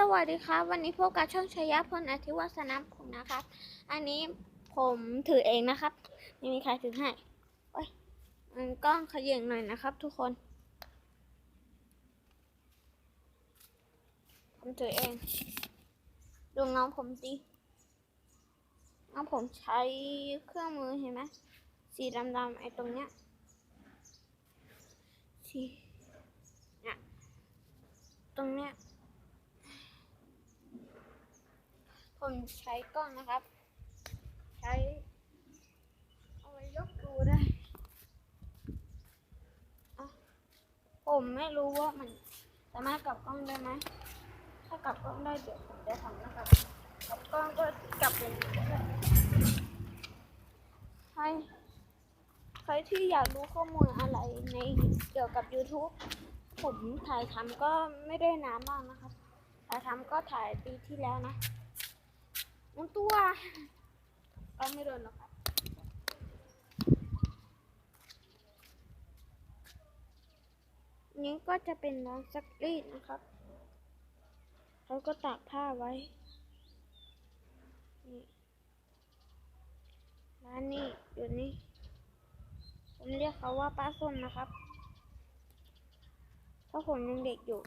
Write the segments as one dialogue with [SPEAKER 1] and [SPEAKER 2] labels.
[SPEAKER 1] สวัสดีครับ วันนี้พบกับช่องชยพลอธิวัฒนพงศ์นะครับ อันนี้ผมถือเองนะครับ ไม่มีใครถือให้โอ้ยมันกล้องขย่งหน่อยนะครับ ทุกคน ผมถือเอง ดูเงาผมสิเงาผมใช้เครื่องมือเห็นไหมสีดำๆไอ้ตรงเนี้ยสีเนี่ยตรงเนี้ย ผมใช้กล้องนะครับ ใช้ เอาไว้ยกดูได้ผมไม่รู้ว่ามันสามารถกลับกล้องได้ไหม ถ้ากลับกล้องได้เดี๋ยวผมจะทำนะครับ กลับกล้องก็กลับเป็นใครใครที่อยากรู้ข้อมูลอะไรในเกี่ยวกับ YouTube ผมถ่ายทำก็ไม่ได้นานมากนะครับถ่ายทำก็ถ่ายปีที่แล้วนะ น้ำตัวก็ไม่โดนหรอกครับนี้ก็จะเป็นร้านซักรีดนะครับเขาก็ตากผ้าไว้ นี่ร้านนี้อยู่นี่ผมเรียกเขาว่าป้าส้มนะครับ เพราะผมยังเด็กอยู่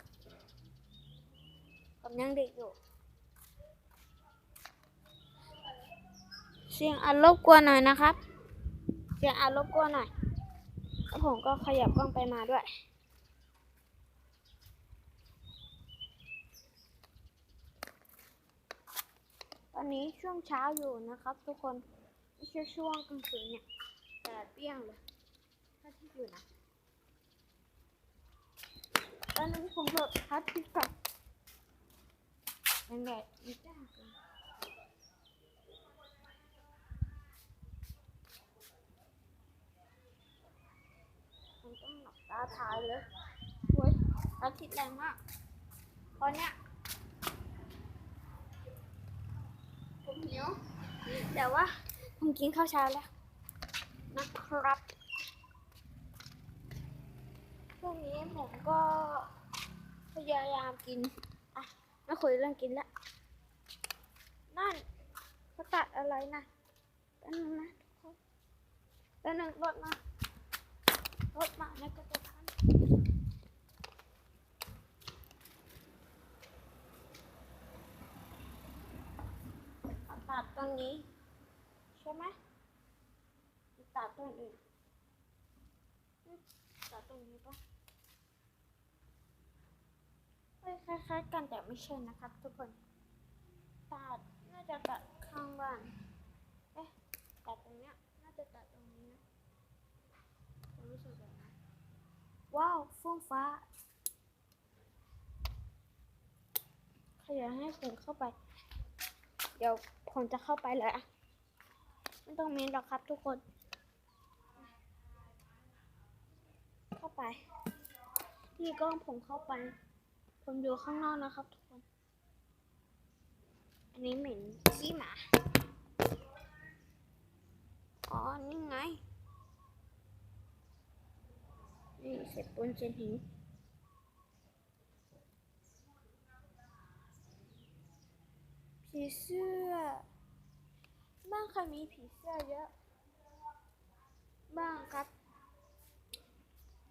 [SPEAKER 1] ผมยังเด็กอยู่ เสียงอัดรบกวนหน่อยนะครับ เสียงอัดรบกวนหน่อยแล้วผมก็ขยับกล้องไปมาด้วย ตอนนี้ช่วงเช้าอยู่นะครับ ทุกคนไม่ใช่ช่วงกลางคืนเนี่ยแดดเปรี้ยงเลยถ้าที่อยู่นะตอนนี้ผมเปิดพัดที่กับยังแดดไม่จ้าเลย ผม ตาถ่ายเลยโว้ยอาทิตย์แรงมากตอนเนี้ยผมหิวแต่ว่าผมกินข้าวเช้าแล้วนะครับช่วงนี้ผมก็พยายามกิน อะไม่คุยเรื่องกินแล้วนั่นเขาตัดอะไรนะแป๊บนึงนะทุกคนแป๊บนึงรถมา รถมาแล้วก็จะทันตัดตรงนี้ ใช่ไหมตัดตรงอื่นตัดตรงนี้ปะคล้ายๆกันแต่ไม่ใช่นะครับ ทุกคนตัดน่าจะตัดข้างบ้าน เอ๊ะตัดตรงเนี้ย น่าจะตัดตรงนี้ รู้สึกแบบนั้นว้าวฟ้องฟ้าใครอยากให้ผมเข้าไป เดี๋ยวผมจะเข้าไปเลยอะไม่ต้องมีหรอกครับทุกคน เข้าไป นี่กล้องผมเข้าไป ผมอยู่ข้างนอกนะครับทุกคน อันนี้เหม็นขี้หมา อ๋อ นี่ไง นี่ เสร็จปูนเศษหินผีเสื้อ บ้านใครมีผีเสื้อเยอะ บ้างครับ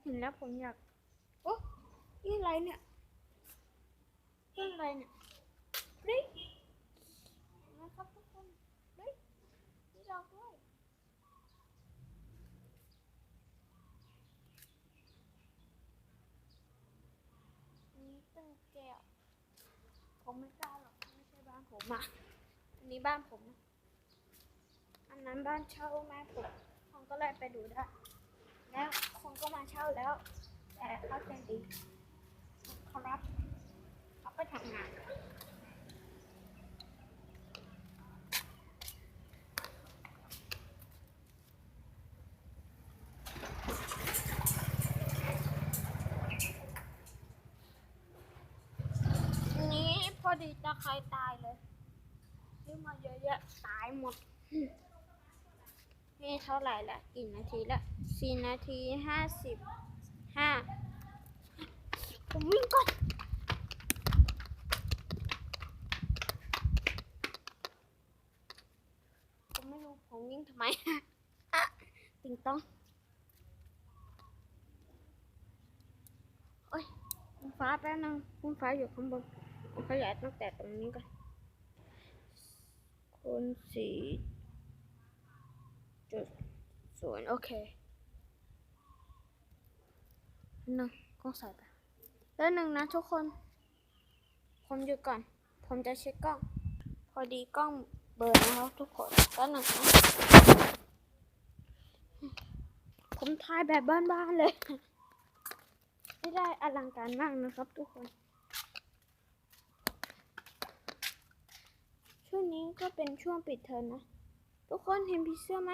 [SPEAKER 1] เห็นแล้วผมอยาก โอ้นี่อะไรเนี่ยเรื่องอะไรเนี่ยเฮ้ยนะครับทุกคนเฮ้ยนี่เราด้วย นี่ตึ้งแก้ว ผมไม่กล้าหรอกไม่ใช่บ้าน ผมอะ อันนี้บ้านผม อันนั้นบ้านเช่าแม่ผมคงก็เลยไปดูได้ แล้วคงก็มาเช่าแล้ว แต่เขาใจดี เขารับเขาไปทำงานีตะไคร้ตายเลยซื้อมาเยอะแยะตายหมด นี่เท่าไหร่ละกี่นาทีละสี่นาทีห้าสิบห้าผมวิ่งก่อนผมไม่รู้ผมวิ่งทำไมติงต้องโอ้ยคุณฟ้าแป๊บนึงคุณฟ้าอยู่ข้างบน ขยายตั้งแต่ตรงนี้ก่อนคูณสี่จุดศูนย์โอเคหนึ่งกล้องใส่ไปแล้วหนึ่งนะทุกคน ผมหยุดก่อน ผมจะเช็คกล้อง พอดีกล้องเบอร์นะครับทุกคนแล้วหนึ่งนะผมถ่ายแบบบ้านๆเลย ไม่ได้อลังการมากนะครับทุกคน ช่วงนี้ ก็เป็นช่วงปิดเทอมนะ ทุกคนเห็นผีเสื้อไหม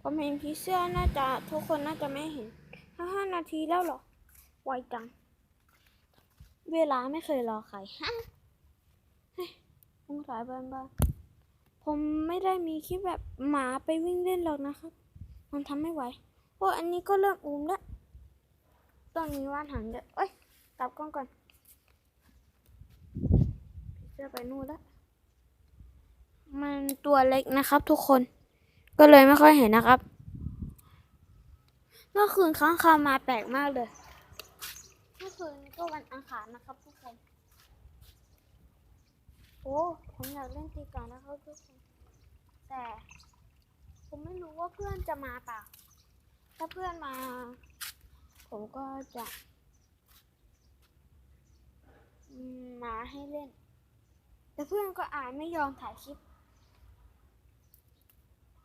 [SPEAKER 1] ผมเห็นผีเสื้อน่าจะทุกคนน่าจะไม่เห็นห้าห้านาทีแล้วหรอ ไวจัง เวลาไม่เคยรอใครฮะเฮ้ยสงสายบ้านบ้านผมไม่ได้มีคลิปแบบหมาไปวิ่งเล่นหรอกนะครับ มันทำไม่ไหวโอ้อันนี้ก็เริ่มอูมแล้วตองมีว่านหางเยอะเอ้ยกลับกล้องก่อน ผีเสื้อไปนู่นล้วมันตัวเล็กนะครับ ทุกคน ก็เลยไม่ค่อยเห็นนะครับ เมื่อคืนค้างคาวมาแปลกมากเลย เมื่อคืนก็วันอังคารนะครับ ทุกคน โอ้ผมอยากเล่นตีก่อนนะครับทุกคน แต่ ผมไม่รู้ว่าเพื่อนจะมาเปล่า ถ้าเพื่อนมา ผมก็จะ มาให้เล่น แต่เพื่อนก็อาจไม่ยอมถ่ายคลิป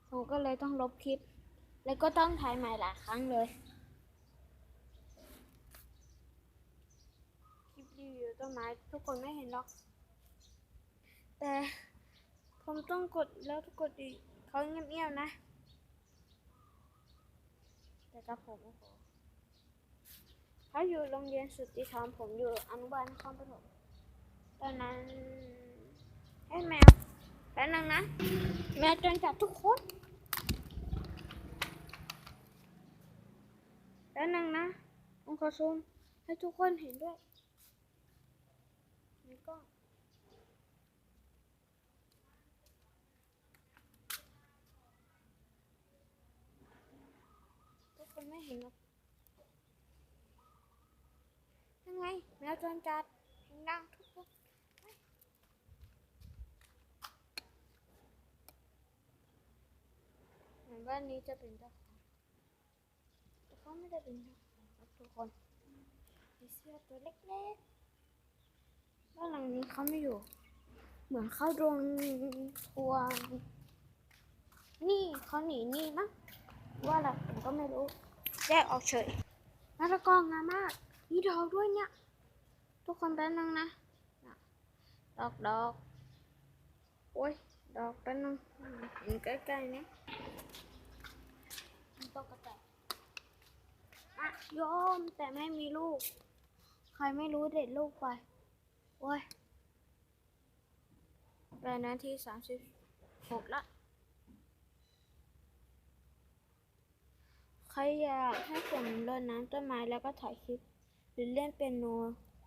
[SPEAKER 1] ผมก็เลยต้องลบคลิป แล้วก็ต้องถ่ายใหม่หลายครั้งเลยคลิปรีวิวต้นไม้ทุกคนไม่เห็นหรอก แต่ผมต้องกดแล้วกดอีกเขาเงียบๆนะ แต่กับผมโอ้โหเขาอยู่โรงเรียนสุทธิธรรมผมอยู่อนุบาลนครปฐมตอนนั้นให้แมว แป๊บนึงนะ แมวจนจับทุกคนแป๊บนึงนะผมขอซูมให้ทุกคนเห็นด้วยนี่ก็ทุกคนไม่เห็นหรอกยังไงแมวจรจัดเสียงดังทุกคนเฮ้ยเหมือน บ้านนี้จะเป็นเจ้าของแต่เขาไม่ได้เป็นเจ้าของครับทุกคนมีเสื้อตัวเล็กๆบ้านหลังนี้เขาไม่อยู่ เหมือนเขาโดนทัวร์นี่เขาหนีนี่มั้งว่าอะไรผมก็ไม่รู้แยกออกเฉยมะละกองามมากมีดอกด้วยเนี่ย ทุกคนแป๊บนึงนะ ดอกดอกโอ้ย ดอกแป๊บนึงเห็นใกล้ๆเนี่ย ตกกระแตอะโยมแต่ไม่มีลูก ใครไม่รู้เด็ดลูกไปโอ้ยแปนาทีสามสิบหกละใครอยากให้ผมรดน้ำต้นไม้แล้วก็ถ่ายคลิป หรือเล่นเปียโน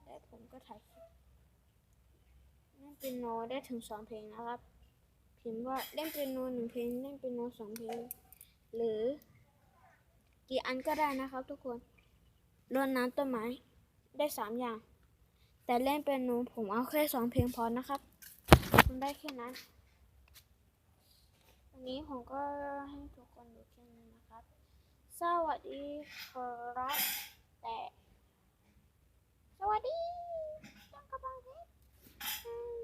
[SPEAKER 1] และผมก็ถ่ายคลิปเล่นเปียโนได้ถึงสองเพลงนะครับพิมพ์ว่าเล่นเปียโนหนึ่งเพลงเล่นเปียโนสองเพลง หรือ กี่อันก็ได้นะครับทุกคนรดน้ำต้นไม้ได้สามอย่าง แต่เล่นเป็นหนูผมเอาแค่สองเพียงพอนะครับผมได้แค่นั้นวันนี้ผมก็ให้ทุกคนดูแค่นี้นะครับ สวัสดีครับแต่สวัสดีจังกระบังเพชร